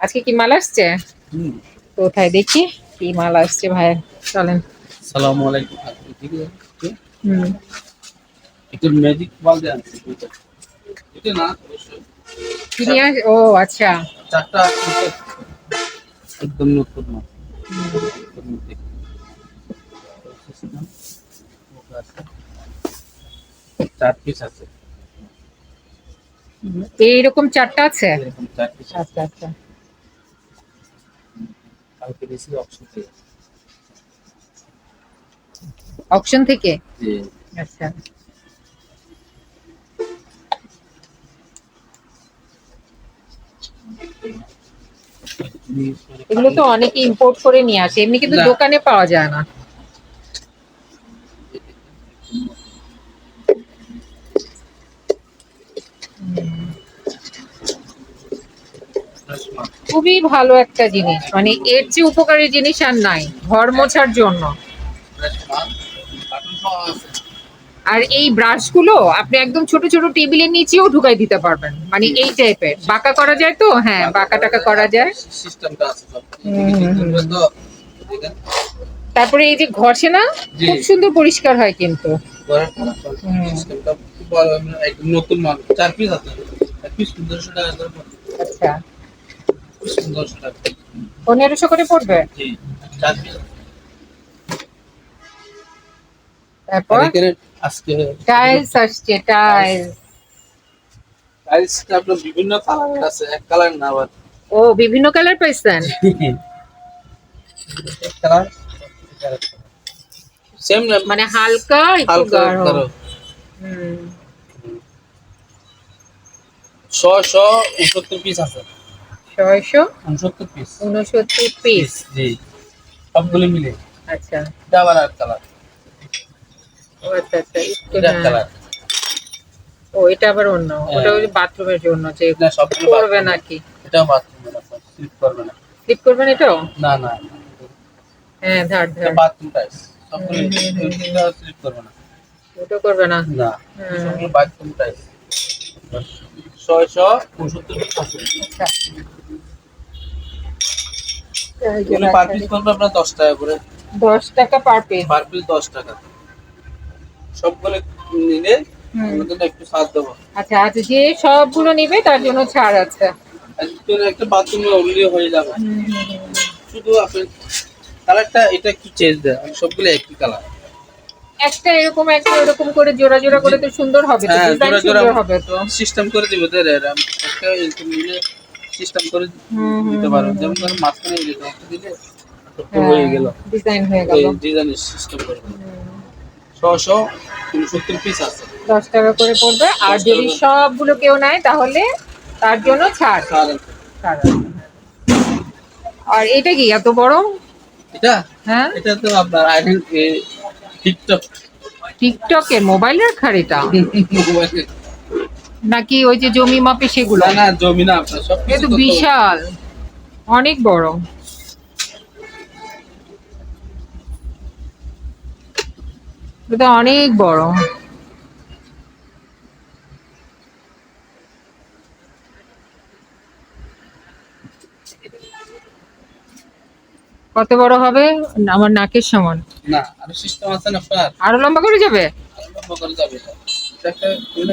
আজকে কি মাল আসছে? কোথায়? দেখি কি মাল আসছে ভাই চলেন। সালামু আলাইকুম হুম। একটু ম্যাজিক বল দেন এটা না অবশ্যই। আস- ও আচ্ছা। চারটা একদম নতুন মাল। চার পিস আছে। এইরকম চারটা আছে? চার পিস আছে। আচ্ছা আচ্ছা। কালকে বেশি অপশন থেকে অপশন থেকে? জি। আচ্ছা। এগুলো তো অনেকে ইম্পোর্ট করে নিয়ে আসে এমনি কিন্তু দোকানে পাওয়া যায় না। খুবই ভালো একটা জিনিস। মানে এর চেয়ে উপকারী জিনিস আর নাই ঘর মোছার জন্য। আর এই ব্রাশগুলো আপনি একদম ছোট ছোট টেবিলের নিচেও ঢুকাই দিতে পারবেন। মানে এই টাইপের। বাঁকা করা যায় তো? হ্যাঁ বাঁকা টাকা করা যায়। তারপরে এই যে ঘষে না খুব সুন্দর পরিষ্কার হয় কিন্তু। নতুন চার পিস আছে। পিস। আচ্ছা। পনেরোশো করে পড়বে? তারপর? আজকে টাইলস আসছে টাইলস আপনার বিভিন্ন কালার আছে এক কালার না আবার ও বিভিন্ন কালার পাইছেন? কালার সেম না মানে হালকা একটু গাঢ়। হুম। পিস আছে। ছয়শো উনসত্তর পিস উনসত্তর পিস জি। সবগুলো মিলে। আচ্ছা। এটা আর কালার আচ্ছা আচ্ছা হ্যাঁ। কালার ও এটা আবার অন্য। ওটা ওই বাথরুমের জন্য যে করবে নাকি? এটাও বাথরুম স্লিপ করবে না। স্লিপ করবেন এটাও? না না। হ্যাঁ ধার ধার। বাথরুম টাইস সবগুলো স্লিপ করবে না। ওটা করবে না? না। হুম। সবগুলো বাথরুম টাইস ছয়শো পিস পার করবে আপনার দশ টাকা করে। দশ টাকা পার পিস পার পিস দশ টাকা। সবগুলো নিলে একটু দেবো। আচ্ছা আচ্ছা যে সবগুলো নিবে তার জন্য ছাড় আছে। একটা বাথরুম হয়ে যাবে। শুধু আপনি কালারটা এটা একটু চেঞ্জ দেয়? সবগুলো একই কালার একটা এরকম একটা এরকম করে জোড়া জোড়া করে তো সুন্দর হবে তো হ্যাঁ, ডিজাইন জোড়া জোড়া- সুন্দর হবে তো। সিস্টেম করে দিবে তো এরকম একটা এরকম নিলে সিস্টেম করে দিতে পারো। যেমন ধরো মাঝখানে যে দিলে একটা হয়ে গেল। ডিজাইন হয়ে গেল। ডিজাইনের সিস্টেম করে। ছশো উনসত্তর পিস আছে। দশ টাকা করে পড়বে। আর যদি সবগুলো কেউ নেয় তাহলে তার জন্য ছাড়। ছাড় আর এটা কি এত বড়? এটা? হ্যাঁ? এটা তো আপনার আইডেন টিকটক। টিকটকের মোবাইলের খাড়িটা নাকি ওই যে জমি মাপে সেগুলো? না জমি না আপনার সব এ তো বিশাল। অনেক বড়। এটা অনেক বড়। কত বড় হবে? আমার নাকের সমান। না আর সিস্টেম আছে না আপনার আরও লম্বা করে যাবে? লম্বা করে যাবে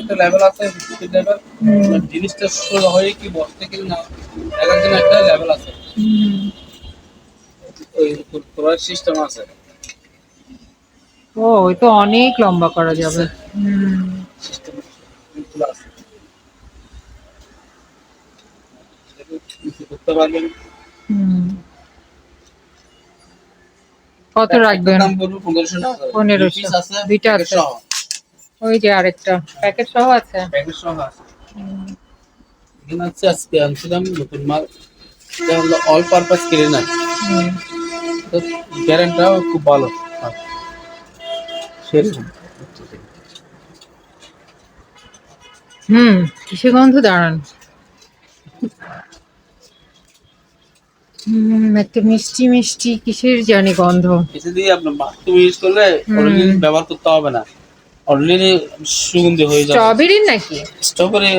একটা লেভেল আছে লেভেল জিনিসটা সোজা হয়ে কি বসতে কি না দেখার জন্য একটা লেভেল আছে। ওই করার সিস্টেম আছে। ও ওই তো অনেক লম্বা করা যাবে। হুম। সিস্টেম আছে। করতে পারবেন। হুম। কত রাখবেন? দাম পড়বে পনেরোশো টাকা করে। পনেরোশো। দুই piece আছে দুইটা আছে। ওই যে আরেকটা। প্যাকেট সহ আছে? প্যাকেট সহ আছে। এখানে হচ্ছে আজকে আনছিলাম নতুন মাল। এটা হলো অল পারপাস ক্লিনার হুম। গ্যারেন্টাও খুব ভালো। সেরকম। হুম কিসে গন্ধ? দাঁড়ান। একটা মিষ্টি মিষ্টি কিসের জানি গন্ধ। এসে দিয়ে আপনার বাথরুম ইউজ করলে হুম। ব্যবহার করতে হবে না। অলরেডি সুগন্ধি হয়ে যাবে। স্ট্রবেরির নাকি স্ট্রবেরি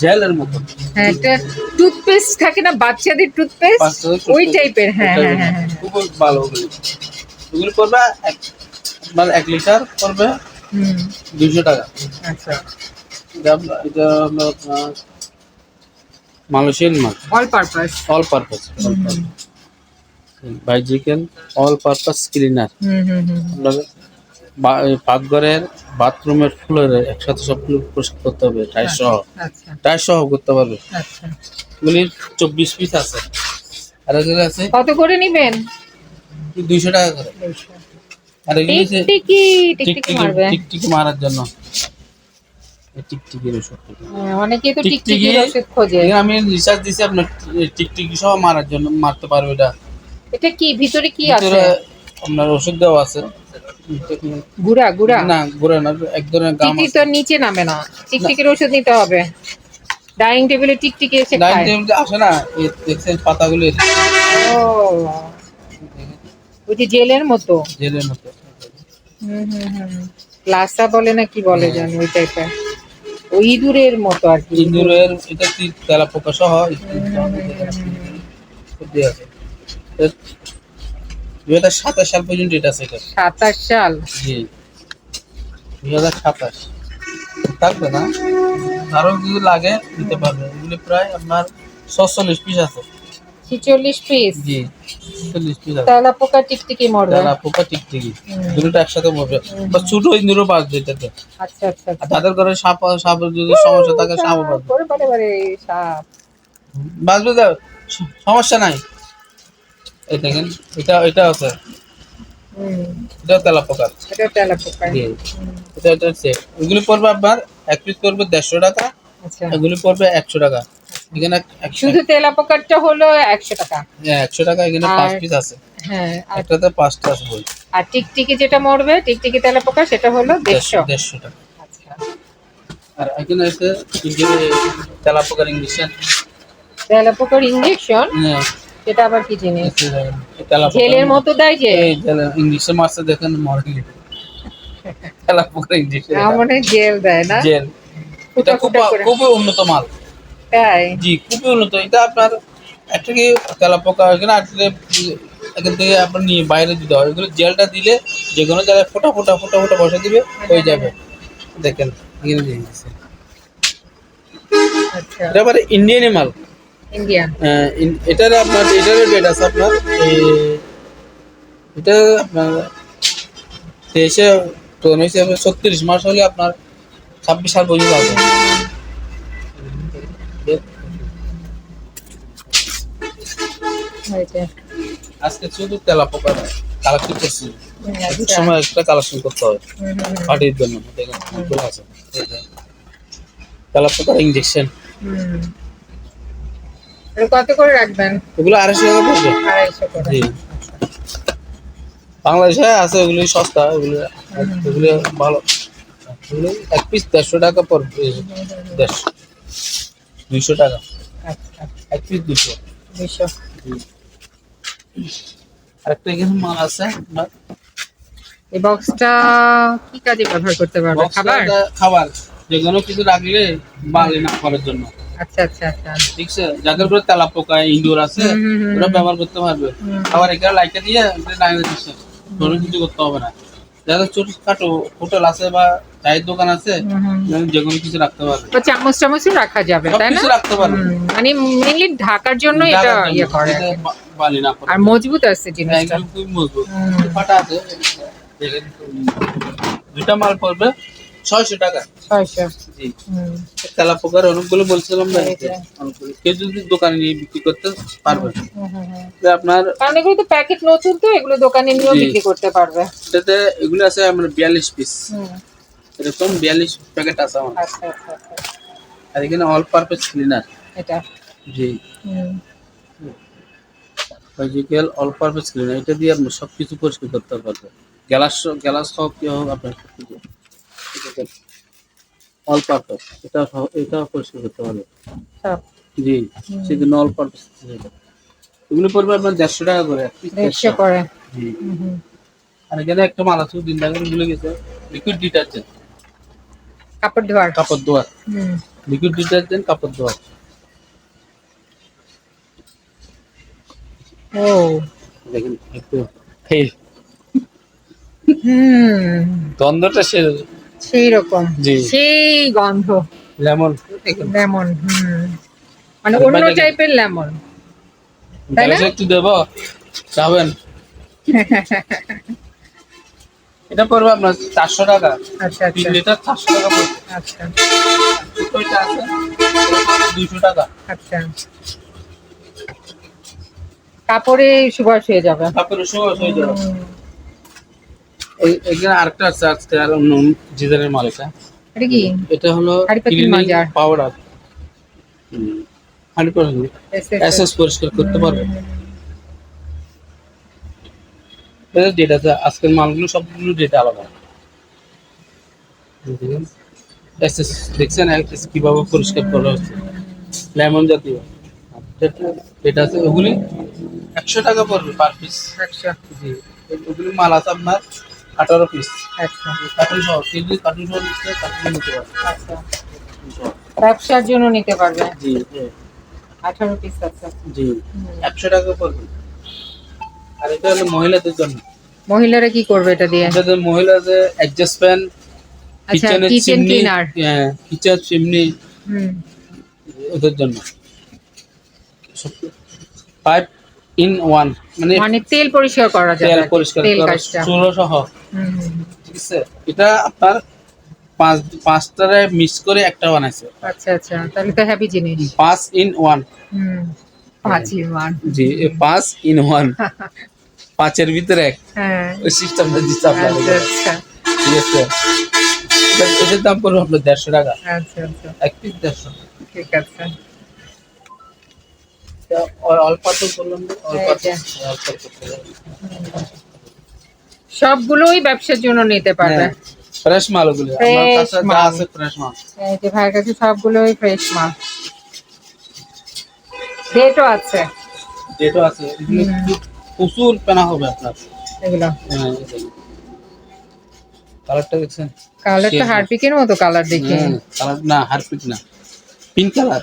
জেলের মতো। হ্যাঁ একটা টুথপেস্ট থাকে না বাচ্চাদের টুথপেস্ট ওই টাইপের হ্যাঁ হ্যাঁ হ্যাঁ। হ্যাঁ খুব ভালো ওগুলি ওগুলি পড়বে এক মানে এক লিটার হুম। দুইশো টাকা। আচ্ছা। এটা এটা আপনার মালয়েশিয়ান মাল। অল পারপাস অল পারপাস বাইজিকেল অল পারপাস ক্লিনার হুম হুম হুম আপনার বা- পাকঘরের বাথরুমের ফ্লোরে একসাথে সব সবগুলো পরিষ্কার করতে হবে টাইস সহ। আচ্ছা। টাইস সহ করতে পারবে। আচ্ছা। এগুলির চব্বিশ পিস আছে। আর এগুলো আছে কত করে নিবেন? দুইশো টাকা করে। আর এগুলি টিকটিকি টিকটিকি মারার জন্য। টিকটিকির ওষুধ হ্যাঁ, অনেকেই তো টিকটিকির ওষুধ খোঁজে। আমি রিসার্চ দিছি আপনার টিকটিকি সহ মারার জন্য মারতে পারবে এটা। এটা কি? ভিতরে কি আছে? আপনার ওষুধ দেওয়া আছে। গুড়া গুড়া? না ঘুরে না এক ধরনের গাম টিকটিকি তো নিচে নামে না। টিকটিকির ওষুধ নিতে হবে। ডাইনিং টেবিলে টিকটিকি এসে ডাইনিং আসে না এই দেখছেন পাতাগুলো ও। ওই যে জেলের মতো। জেলের মতো। হুম হুম হুম। লাসা বলে না কি বলে হ্যাঁ। জানি ওই টাইপের ওই ইঁদুরের মতো আর কি। ইঁদুরের এটা কি তেলা পোকা সহ আছে। দুই হাজার সাতাশ সাল পর্যন্ত এটা আছে এটা। সাতাশ সাল? জি। দুই হাজার সাতাশ। থাকবে না। আরও কিছু লাগে দিতে পারবে। এগুলি প্রায় আপনার ছচল্লিশ পিস আছে। ছিচল্লিশ পিস জি পিস আছে। তেলা পোকা টিকটিকি মরবে। তেলা পোকা টিকটিকি। দুটো একসাথে মরবে। ছোট ইন্দুরও বাঁচবে এটাতে আচ্ছা আচ্ছা আচ্ছা। তাদের ঘরে সাপ সাপের যদি সমস্যা থাকে বাঁচবে সাপ বাঁচবে তো সমস্যা নাই। এই দেখেন এটা এটা আছে। এটা তেলা পোকা। এটা তেলা পোকা। এটা এটা সেট এগুলি পড়বে আপনার এক পিস পড়বে দেড়শো টাকা। আচ্ছা। এগুলি পড়বে একশো টাকা। এখানে শুধু তেলা পোকারটা হলো একশো টাকা। হ্যাঁ, একশো টাকা এখানে পাঁচ পিস আছে। হ্যাঁ একটাতে পাঁচটা বই আর টিকটিকি যেটা মরবে টিকটিকি তেলা পোকা সেটা হলো দেড়শো দেড়শো। টাকা। আচ্ছা। আর এখানে আছে তেলা পোকার ইংলিশে তেলা পোকার ইঞ্জেকশন? হ্যাঁ, সেটা আবার কি জিনিস? জেলের মতো দেয় যে? ইংলিশে মারছে দেখেন মরগলি তেলা পোকার ইংলিশে আমার জেল দেয় না। জেল। এটা খুব। খুবই উন্নত মাল। তাই? জি খুবই উন্নত। এটা আপনার একটা কি তেলা পোকা এখানে আসলে এখান থেকে আপনার নিয়ে বাইরে দিতে হয়। এগুলো জেলটা দিলে যে কোনো জায়গায় ফোটা ফোটা ফোটা ফোটা বসে দিবে হয়ে যাবে। দেখেন এখানে দিয়ে দিচ্ছে আচ্ছা। এটা আবার ইন্ডিয়ান মাল ইন্ডিয়ান আহ, এটার আপনার এটারও ডেট আছে আপনার এটা আপনার তেইশে তো হিসাবে ছত্রিশ মাস হলে আপনার ছাব্বিশ সাল পর্যন্ত আছে। আজকে শুধু তেলা পোকা কালেকশন করছি। এক আচ্ছা। সময় একটা কালেকশন করতে হয় হুম। পার্টির জন্য আছে। তেলা পোকার ইঞ্জেকশন কত করে রাখবেন? এগুলো আড়াইশো টাকা পড়বে। আড়াইশো বাংলাদেশে আছে ওগুলি সস্তা ওগুলো ওগুলো ভালো। এক পিস দেড়শো টাকা পড়বে দেড়শো। দুইশো টাকা। আচ্ছা এক পিস দুশো দুশো আরেকটা এখানে মাল আছে আপনার? এই বক্সটা কি কাজে ব্যবহার করতে পারবে? খাবার? খাবার যে কোনো কিছু রাখলে বালি না করার জন্য। আচ্ছা আচ্ছা আচ্ছা। ঠিক আছে? যাদের করে তেলা পোকা ইন্দুর আছে ওরা ব্যবহার করতে পারবে। আবার এখানে লাইটটা দিয়ে লাগিয়ে দিচ্ছে কোনো কিছু করতে হবে না। যাদের ছোটখাটো হোটেল আছে বা চায়ের দোকান আছে। যে কোনো কিছু রাখতে পারবে। তো চামচ চামচ রাখা যাবে তাই না? রাখতে পারবে। মানে মেনলি ঢাকার জন্য এটা ইয়ে করে বালি না করে আর মজবুত আছে জিনিসটা। খুব মজবুত। ফাটা আছে। দুটা মাল পড়বে। ছয়শো টাকা। ছয়শো। জি। হুম। তেলা পোকার অনেকগুলো বলছিলাম না। কেউ যদি দোকানে নিয়ে বিক্রি করতে পারবে। হুম, হুম, হুম। যে আপনার কারণ এগুলো তো প্যাকেট নতুন তো এগুলো দোকানে নিয়েও বিক্রি করতে পারবে। এটাতে এগুলো আছে আমার বিয়াল্লিশ পিস এরকম বিয়াল্লিশ প্যাকেট আছে আমার। আচ্ছা আচ্ছা আচ্ছা। আর এখানে অল পারপাস ক্লিনার এটা। জি। সার্জিক্যাল অল পারপাস ক্লিনার এটা দিয়ে আপনি সব কিছু পরিষ্কার করতে পারবেন। গ্যালাস গ্যালাস সব কি হোক আপনার অল পারপাস এটা সহ- এটা পরিষ্কার করতে পারবে জি অল পারপাস এগুলো পড়বে আপনার দেড়শো টাকা করে দেড়শো করে। জি। আর এখানে একটা মাল আছে দিন ভুলে গেছে লিকুইড ডিটারজেন্ট কাপড় ধোয়ার। কাপড় ধোয়ার। লিকুইড ডিটারজেন্ট কাপড় ধোয়ার। ও। দেখেন একটু হুম। গন্ধটা সে সেই রকম। সেই গন্ধ। লেমন। লেমন হুম। মানে অন্য টাইপের লেমন। তাই না? একটু দেব। চাবেন? এটা পড়বে আপনার চারশো টাকা। আচ্ছা তিন আচ্ছা লিটার চারশো টাকা পড়বে। আচ্ছা। আছে দুশো টাকা। আচ্ছা। কাপড়ে সুবাস হয়ে যাবে। তারপরে সহজ হয়ে যাবে। এখানে আরেকটা আছে আজকে আর অন্য জিজারের মাল এটা। এটা কি? এটা হলো পাউডার হান্ড্রেড পার্সেন্ট এসএস পরিষ্কার করতে পারবে। ডেটা আজকের মালগুলো সবগুলো ডেটা আলাদা। এসএস দেখছেন এসএস কীভাবে পরিষ্কার করা হচ্ছে। লেমন জাতীয়। ডেটা আছে ওগুলি একশো টাকা পড়বে পার পিস। আচ্ছা জি ওগুলি মাল আছে আপনার আঠারো পিস আচ্ছা। কার্টুন সহ কেজি কার্টুন সহ কার্টুন নিতে পারবে। আচ্ছা। ব্যবসার জন্য নিতে পারবে? জি আঠারো পিস আছে জি একশো টাকা পড়বে। আর এটা হলো মহিলাদের জন্য। মহিলারা কি করবে এটা দিয়ে? এটাতে মহিলাদের অ্যাডজাস্ট ফ্যান আচ্ছা কিচেনের কিচেন চিমনি হ্যাঁ কিচেন চিমনি হুম। ওদের জন্য। পাইপ ইন ওয়ান মানে মানে তেল পরিষ্কার করা যাবে তেল পরিষ্কার করা চুলো সহ। ঠিক আছে? এটা আপনার পাঁচ পাঁচটারে মিক্স করে একটা বানাইছে। আচ্ছা আচ্ছা তাহলে তো হ্যাপি জিনিস। পাঁচ ইন ওয়ান। হুম পাঁচই মান জি পাঁচ ইন ওয়ান। পাঁচের ভিতরে এক। হ্যাঁ। ওই সিস্টেমটা দিচ্ছে আচ্ছা আচ্ছা। ঠিক আছে? এটার দাম পড়বে আপনার দেড়শো টাকা। আচ্ছা আচ্ছা। এক পিস দেড়শো। ঠিক আছে তা অ- অল্প তো বললাম না, অল্প এই যে। অল্প করতে হবে। সবগুলোই ব্যবসার জন্য নিতে পারবে। হ্যাঁ, ফ্রেশ মাল ওগুলো। আমার কাছে যা আছে ফ্রেশ মাল। এই যে ভাইয়ের কাছে সবগুলোই ফ্রেশ মাল। ডেটও আছে। যেটা আছে। প্রচুর পেনা হবে আপনার। এগুলো। হ্যাঁ, কালারটা দেখছেন? কালারটা হারপিকের মতো কালার দেখি। হ্যাঁ, কালার না হারপিক না। পিঙ্ক কালার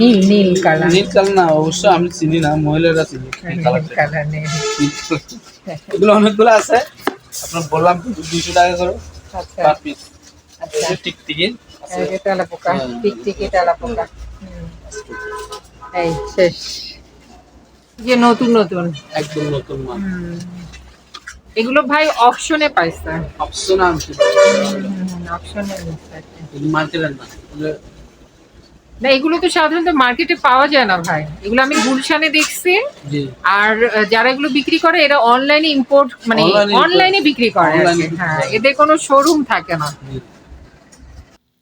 নীল নীল কালার নীল কালার না অবশ্য আমি চিনি না মহিলারা চিনি কালার এগুলো অনেকগুলো আছে আপনার বললাম দুশো টাকা করে আচ্ছা পার পিস টিকটিকি আছে এই যে তেলা পোকা। টিকটিকি তেলা পোকা এই শেষ যে নতুন নতুন একদম নতুন মাল এগুলো ভাই অপশনে পাইছে। অপশন আনছি অপশনে মার্কেটের না। এগুলো না এগুলো তো সাধারণত মার্কেটে পাওয়া যায় না ভাই। এগুলো আমি গুলশানে দেখছি। আর যারা এগুলো বিক্রি করে এরা অনলাইনে ইম্পোর্ট মানে অনলাইনে বিক্রি করে হ্যাঁ এদের কোনো শোরুম থাকে না।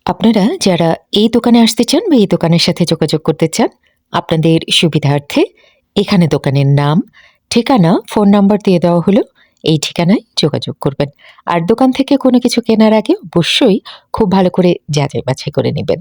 আপনারা যারা এই দোকানে আসতে চান বা এই দোকানের সাথে যোগাযোগ করতে চান আপনাদের সুবিধার্থে এখানে দোকানের নাম ঠিকানা ফোন নাম্বার দিয়ে দেওয়া হলো। এই ঠিকানায় যোগাযোগ করবেন। আর দোকান থেকে কোনো কিছু কেনার আগে অবশ্যই খুব ভালো করে যাচাই বাছাই করে নেবেন।